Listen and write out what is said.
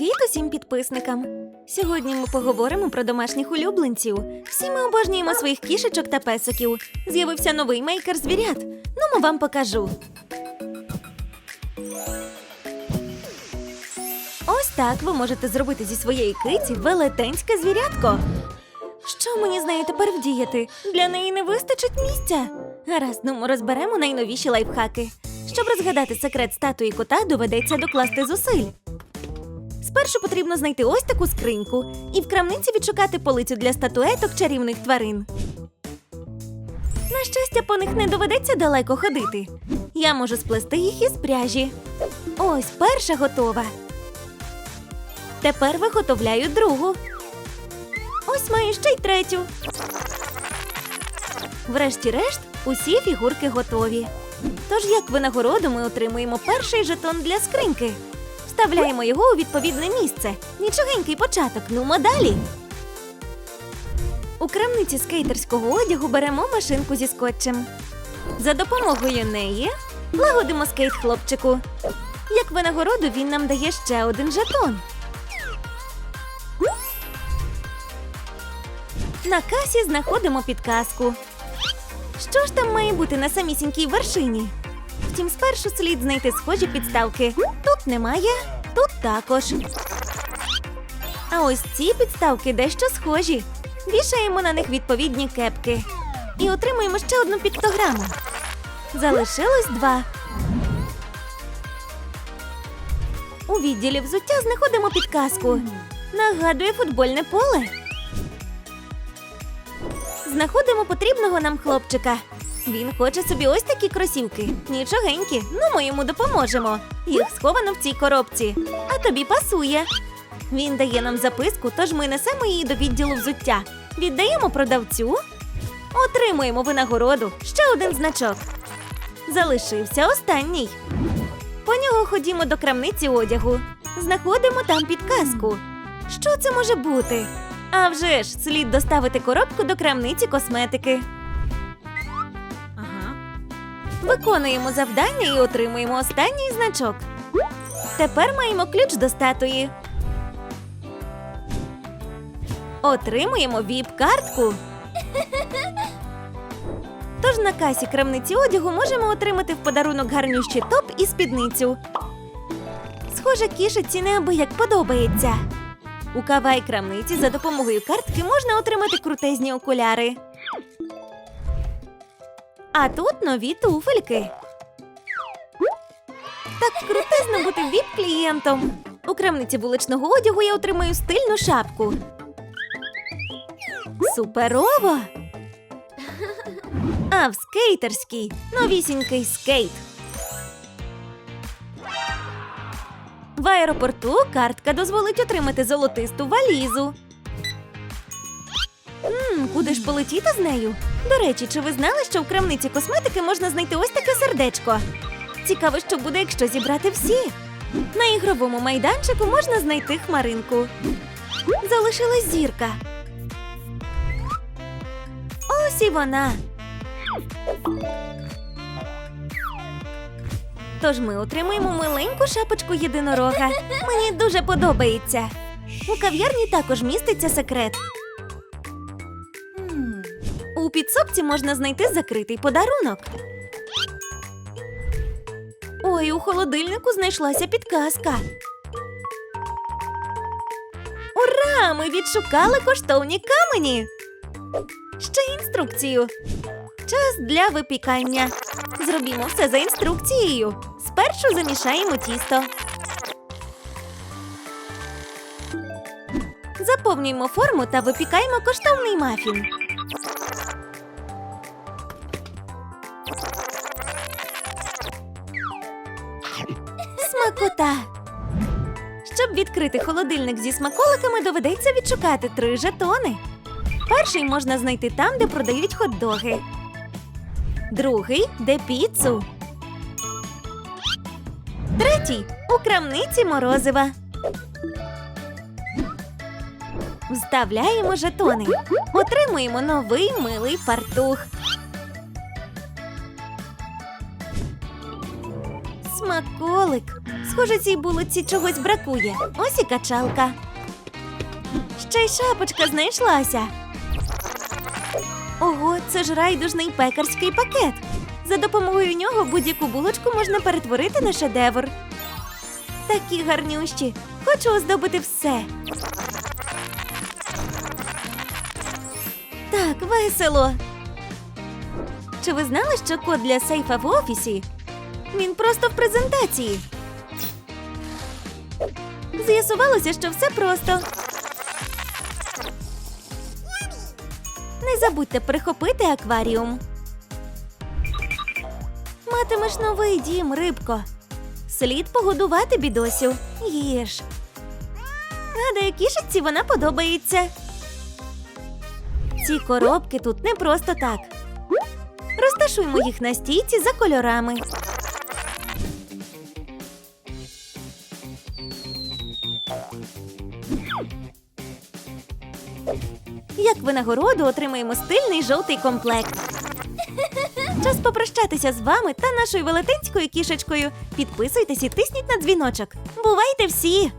Привіт усім підписникам! Сьогодні ми поговоримо про домашніх улюбленців. Всі ми обожнюємо своїх кішечок та песиків. З'явився новий мейкер звірят. Ну, ми вам покажу. Ось так ви можете зробити зі своєї киті велетенське звірятко. Що мені з нею тепер вдіяти? Для неї не вистачить місця. Гаразд, ну ми розберемо найновіші лайфхаки. Щоб розгадати секрет статуї кота, доведеться докласти зусиль. Спершу потрібно знайти ось таку скриньку і в крамниці відшукати полицю для статуеток чарівних тварин. На щастя, по них не доведеться далеко ходити. Я можу сплести їх із пряжі. Ось перша готова. Тепер виготовляю другу. Ось маю ще й третю. Врешті-решт, усі фігурки готові. Тож, як винагороду, ми отримуємо перший жетон для скриньки. Вставляємо його у відповідне місце. Нічогенький початок, нумо далі. У крамниці скейтерського одягу беремо машинку зі скотчем. За допомогою неї лагодимо скейт хлопчику. Як винагороду він нам дає ще один жетон. На касі знаходимо підказку. Що ж там має бути на самісінькій вершині? Втім, спершу слід знайти схожі підставки. Тут немає, тут також. А ось ці підставки дещо схожі. Вішаємо на них відповідні кепки. І отримуємо ще одну піктограму. Залишилось два. У відділі взуття знаходимо підказку. Нагадує футбольне поле. Знаходимо потрібного нам хлопчика. Він хоче собі ось такі кросівки. Нічогенькі, ну ми йому допоможемо. Їх сховано в цій коробці. А тобі пасує. Він дає нам записку, тож ми несемо її до відділу взуття. Віддаємо продавцю. Отримуємо винагороду. Ще один значок. Залишився останній. По нього ходімо до крамниці одягу. Знаходимо там підказку. Що це може бути? А вже ж, слід доставити коробку до крамниці косметики. Виконуємо завдання і отримуємо останній значок. Тепер маємо ключ до статуї. Отримуємо віп-картку. Тож на касі крамниці одягу можемо отримати в подарунок гарнющий топ і спідницю. Схоже, кішиці неабияк подобається. У кавай крамниці за допомогою картки можна отримати крутезні окуляри. А тут нові туфельки. Так крутезно бути віп-клієнтом. У крамниці вуличного одягу я отримаю стильну шапку. Суперово! А в скейтерській новісінький скейт. В аеропорту картка дозволить отримати золотисту валізу. Куди ж полетіти з нею? До речі, чи ви знали, що в крамниці косметики можна знайти ось таке сердечко? Цікаво, що буде, якщо зібрати всі. На ігровому майданчику можна знайти хмаринку. Залишилась зірка. Ось і вона. Тож ми отримуємо миленьку шапочку єдинорога. Мені дуже подобається. У кав'ярні також міститься секрет. У підсобці можна знайти закритий подарунок. Ой, у холодильнику знайшлася підказка. Ура! Ми відшукали коштовні камені. Ще інструкцію. Час для випікання. Зробімо все за інструкцією. Спершу замішаємо тісто. Заповнюємо форму та випікаємо коштовний мафін. Смакота. Щоб відкрити холодильник зі смаколиками, доведеться відшукати три жетони. Перший можна знайти там, де продають хот-доги. Другий де піцу. Третій у крамниці морозива. Вставляємо жетони. Отримуємо новий милий фартух. Смаколик. Схоже, цій булочці чогось бракує. Ось і качалка. Ще й шапочка знайшлася. Ого, це ж райдужний пекарський пакет. За допомогою нього будь-яку булочку можна перетворити на шедевр. Такі гарнющі. Хочу оздобити все. Так, весело. Чи ви знали, що код для сейфа в офісі? Він просто в презентації. З'ясувалося, що все просто. Не забудьте прихопити акваріум. Матимеш новий дім, рибко. Слід погодувати бідосю. Їж. Гадаю, кішечці вона подобається. Ці коробки тут не просто так. Розташуймо їх на стійці за кольорами. Винагороду отримаємо стильний жовтий комплект. Час попрощатися з вами та нашою велетенською кішечкою. Підписуйтесь і тисніть на дзвіночок. Бувайте всі!